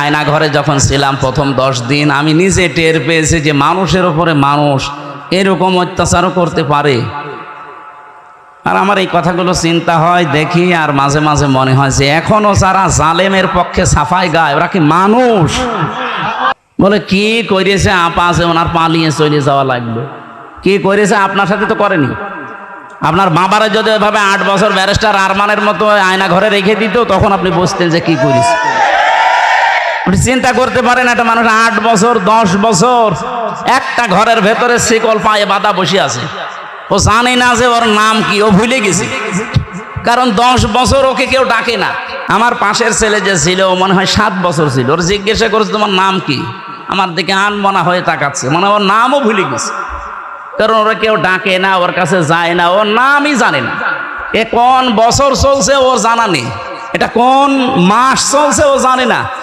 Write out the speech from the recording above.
আয়না ঘরে যখন ছিলাম প্রথম দশ দিন, আমি নিজে টের পেয়েছি যে মানুষের ওপরে মানুষ এরকম অত্যাচারও করতে পারে। আর আমার এই কথাগুলো চিন্তা হয়, দেখি আর মাঝে মাঝে মনে হয় যে এখনও যারা জালেমের পক্ষে সাফাই গায়, ওরা কি মানুষ? বলে, কি করেছে আপা আছে ওনার পালিয়ে চলে যাওয়া লাগবে? কি করেছে আপনার সাথে তো করেনি। আপনার বাবারা যদি এভাবে আট বছর ব্যারিস্টার আরমানের মতো আয়না ঘরে রেখে দিত, তখন আপনি বুঝতেন যে কি করিস আপনি চিন্তা করতে পারেন একটা মানুষ আট বছর, দশ বছর, একটা ঘরের ভেতরে শিকল পায়ে বাঁধা বসে আছে। ও জানে না যে ওর নাম কি, ও ভুলে গেছে। কারণ দশ বছর ওকে কেউ ডাকে না। আমার পাশের ছেলে যে ছিল, ও মনে হয় সাত বছর ছিল। ওর জিজ্ঞাসা করেছে, তোমার নাম কি? আমার দিকে আন আনমনা হয়ে তাকাচ্ছে। মনে ওর নামও ভুলে গেছে। কারণ ওরা কেউ ডাকে না, ওর কাছে যায় না, ওর নামই জানে না। এ কোন বছর চলছে ওর জানা নেই। এটা কোন মাস চলছে, ও জানে না।